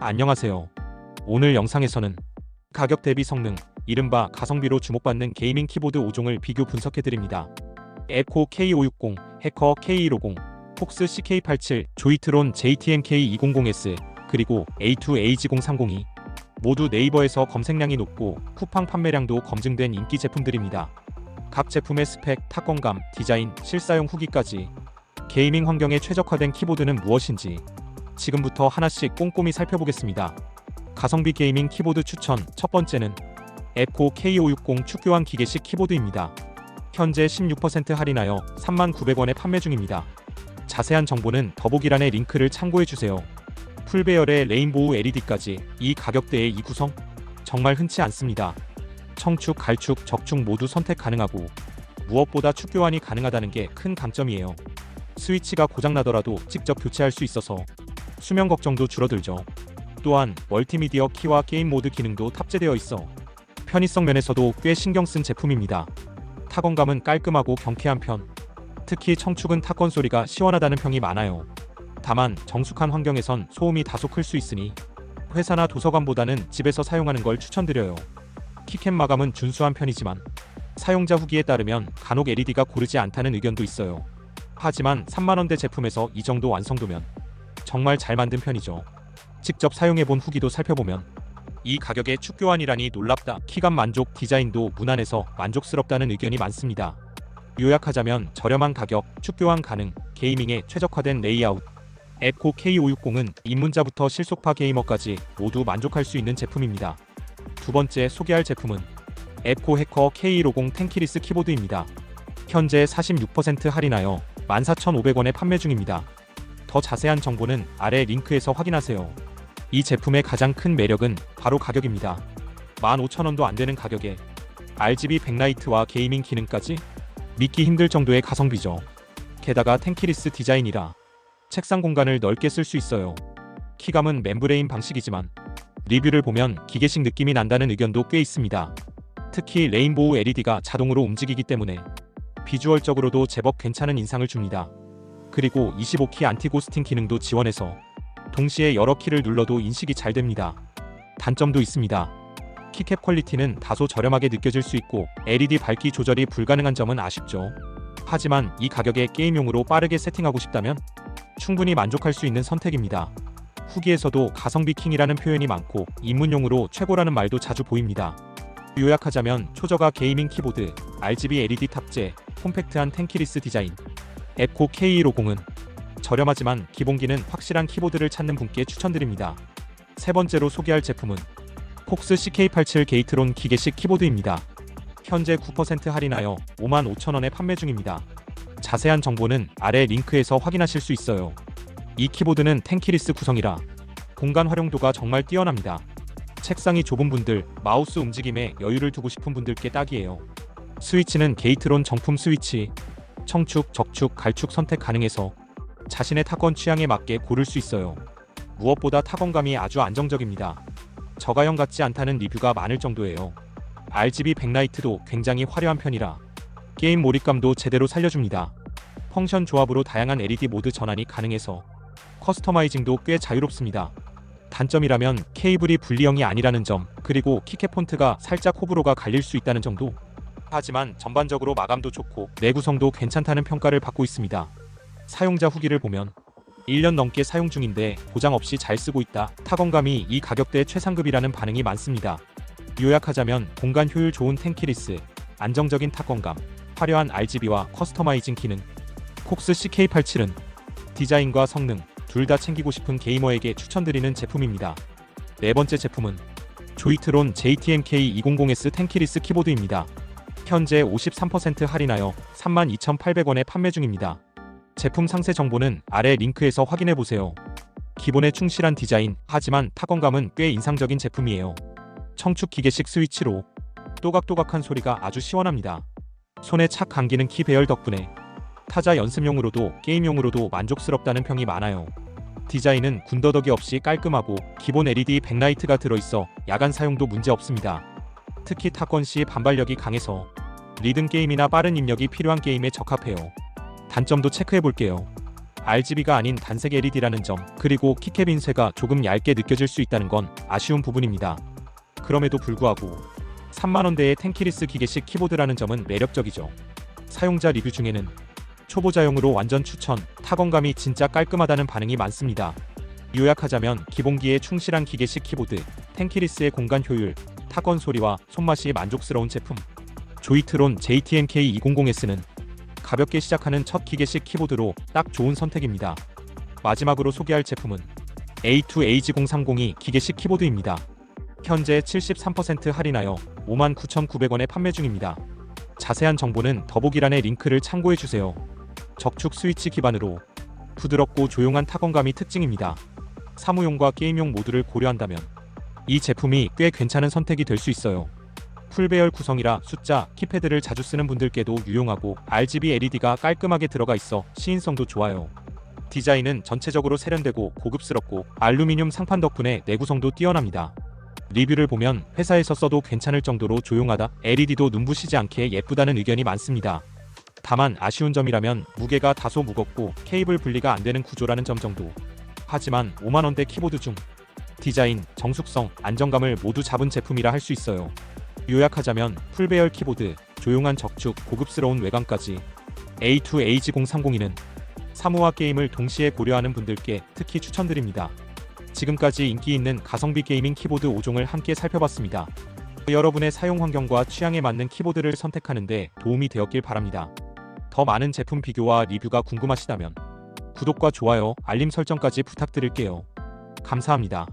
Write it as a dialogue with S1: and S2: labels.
S1: 안녕하세요. 오늘 영상에서는 가격 대비 성능, 이른바 가성비로 주목받는 게이밍 키보드 5종을 비교 분석해드립니다. 에코 K560, 해커 K150, 폭스 CK87, 조이트론 JTM K200S, 그리고 A2AG030이 모두 네이버에서 검색량이 높고 쿠팡 판매량도 검증된 인기 제품들입니다. 각 제품의 스펙, 타건감, 디자인, 실사용 후기까지 게이밍 환경에 최적화된 키보드는 무엇인지 지금부터 하나씩 꼼꼼히 살펴보겠습니다. 가성비 게이밍 키보드 추천 첫 번째는 에코 K560 축교환 기계식 키보드입니다. 현재 16% 할인하여 39,900원에 판매 중입니다. 자세한 정보는 더보기란의 링크를 참고해 주세요. 풀배열의 레인보우 LED까지 이 가격대의 이 구성 정말 흔치 않습니다. 청축, 갈축, 적축 모두 선택 가능하고 무엇보다 축교환이 가능하다는 게 큰 강점이에요. 스위치가 고장나더라도 직접 교체할 수 있어서 수명 걱정도 줄어들죠. 또한 멀티미디어 키와 게임 모드 기능도 탑재되어 있어 편의성 면에서도 꽤 신경 쓴 제품입니다. 타건감은 깔끔하고 경쾌한 편. 특히 청축은 타건 소리가 시원하다는 평이 많아요. 다만 정숙한 환경에선 소음이 다소 클 수 있으니 회사나 도서관보다는 집에서 사용하는 걸 추천드려요. 키캡 마감은 준수한 편이지만 사용자 후기에 따르면 간혹 LED가 고르지 않다는 의견도 있어요. 하지만 3만원대 제품에서 이 정도 완성도면 정말 잘 만든 편이죠. 직접 사용해본 후기도 살펴보면 이 가격에 축교환이라니 놀랍다. 키감 만족, 디자인도 무난해서 만족스럽다는 의견이 많습니다. 요약하자면 저렴한 가격, 축교환 가능, 게이밍에 최적화된 레이아웃. 에코 K560은 입문자부터 실속파 게이머까지 모두 만족할 수 있는 제품입니다. 두 번째 소개할 제품은 에코 해커 K150 텐키리스 키보드입니다. 현재 46% 할인하여 14,500원에 판매 중입니다. 더 자세한 정보는 아래 링크에서 확인하세요. 이 제품의 가장 큰 매력은 바로 가격입니다. 15,000원도 안 되는 가격에 RGB 백라이트와 게이밍 기능까지 믿기 힘들 정도의 가성비죠. 게다가 텐키리스 디자인이라 책상 공간을 넓게 쓸 수 있어요. 키감은 멤브레인 방식이지만 리뷰를 보면 기계식 느낌이 난다는 의견도 꽤 있습니다. 특히 레인보우 LED가 자동으로 움직이기 때문에 비주얼적으로도 제법 괜찮은 인상을 줍니다. 그리고 25키 안티고스팅 기능도 지원해서 동시에 여러 키를 눌러도 인식이 잘 됩니다. 단점도 있습니다. 키캡 퀄리티는 다소 저렴하게 느껴질 수 있고 LED 밝기 조절이 불가능한 점은 아쉽죠. 하지만 이 가격에 게임용으로 빠르게 세팅하고 싶다면 충분히 만족할 수 있는 선택입니다. 후기에서도 가성비 킹이라는 표현이 많고 입문용으로 최고라는 말도 자주 보입니다. 요약하자면 초저가 게이밍 키보드, RGB LED 탑재, 콤팩트한 텐키리스 디자인, 에코 K150은 저렴하지만 기본기는 확실한 키보드를 찾는 분께 추천드립니다. 세 번째로 소개할 제품은 폭스 CK87 게이트론 기계식 키보드입니다. 현재 9% 할인하여 55,000원에 판매 중입니다. 자세한 정보는 아래 링크에서 확인하실 수 있어요. 이 키보드는 텐키리스 구성이라 공간 활용도가 정말 뛰어납니다. 책상이 좁은 분들, 마우스 움직임에 여유를 두고 싶은 분들께 딱이에요. 스위치는 게이트론 정품 스위치, 청축, 적축, 갈축 선택 가능해서 자신의 타건 취향에 맞게 고를 수 있어요. 무엇보다 타건감이 아주 안정적입니다. 저가형 같지 않다는 리뷰가 많을 정도예요. RGB 백라이트도 굉장히 화려한 편이라 게임 몰입감도 제대로 살려줍니다. 펑션 조합으로 다양한 LED 모드 전환이 가능해서 커스터마이징도 꽤 자유롭습니다. 단점이라면 케이블이 분리형이 아니라는 점, 그리고 키캡 폰트가 살짝 호불호가 갈릴 수 있다는 정도. 하지만 전반적으로 마감도 좋고 내구성도 괜찮다는 평가를 받고 있습니다. 사용자 후기를 보면 1년 넘게 사용 중인데 고장 없이 잘 쓰고 있다. 타건감이 이 가격대 최상급이라는 반응이 많습니다. 요약하자면 공간 효율 좋은 텐키리스, 안정적인 타건감, 화려한 RGB와 커스터마이징 기능, 폭스 CK87은 디자인과 성능 둘 다 챙기고 싶은 게이머에게 추천드리는 제품입니다. 네 번째 제품은 조이트론 JTMK200S 텐키리스 키보드입니다. 현재 53% 할인하여 32,800원에 판매 중입니다. 제품 상세 정보는 아래 링크에서 확인해 보세요. 기본에 충실한 디자인, 하지만 타건감은 꽤 인상적인 제품이에요. 청축 기계식 스위치로 또각또각한 소리가 아주 시원합니다. 손에 착 감기는 키 배열 덕분에 타자 연습용으로도 게임용으로도 만족스럽다는 평이 많아요. 디자인은 군더더기 없이 깔끔하고 기본 LED 백라이트가 들어있어 야간 사용도 문제 없습니다. 특히 타건 시 반발력이 강해서 리듬 게임이나 빠른 입력이 필요한 게임에 적합해요. 단점도 체크해 볼게요. RGB가 아닌 단색 LED라는 점, 그리고 키캡 인쇄가 조금 얇게 느껴질 수 있다는 건 아쉬운 부분입니다. 그럼에도 불구하고 3만원대의 텐키리스 기계식 키보드라는 점은 매력적이죠. 사용자 리뷰 중에는 초보자용으로 완전 추천, 타건감이 진짜 깔끔하다는 반응이 많습니다. 요약하자면 기본기에 충실한 기계식 키보드, 텐키리스의 공간 효율, 타건 소리와 손맛이 만족스러운 제품. 조이트론 JTMK200S는 가볍게 시작하는 첫 기계식 키보드로 딱 좋은 선택입니다. 마지막으로 소개할 제품은 A2AG030이 기계식 키보드입니다. 현재 73% 할인하여 59,900원에 판매 중입니다. 자세한 정보는 더보기란의 링크를 참고해 주세요. 적축 스위치 기반으로 부드럽고 조용한 타건감이 특징입니다. 사무용과 게임용 모두를 고려한다면 이 제품이 꽤 괜찮은 선택이 될 수 있어요. 풀배열 구성이라 숫자, 키패드를 자주 쓰는 분들께도 유용하고 RGB LED가 깔끔하게 들어가 있어 시인성도 좋아요. 디자인은 전체적으로 세련되고 고급스럽고 알루미늄 상판 덕분에 내구성도 뛰어납니다. 리뷰를 보면 회사에서 써도 괜찮을 정도로 조용하다, LED도 눈부시지 않게 예쁘다는 의견이 많습니다. 다만 아쉬운 점이라면 무게가 다소 무겁고 케이블 분리가 안 되는 구조라는 점 정도. 하지만 5만원대 키보드 중 디자인, 정숙성, 안정감을 모두 잡은 제품이라 할 수 있어요. 요약하자면 풀배열 키보드, 조용한 적축, 고급스러운 외관까지 A2AG030이는 사무와 게임을 동시에 고려하는 분들께 특히 추천드립니다. 지금까지 인기 있는 가성비 게이밍 키보드 5종을 함께 살펴봤습니다. 여러분의 사용 환경과 취향에 맞는 키보드를 선택하는데 도움이 되었길 바랍니다. 더 많은 제품 비교와 리뷰가 궁금하시다면 구독과 좋아요, 알림 설정까지 부탁드릴게요. 감사합니다.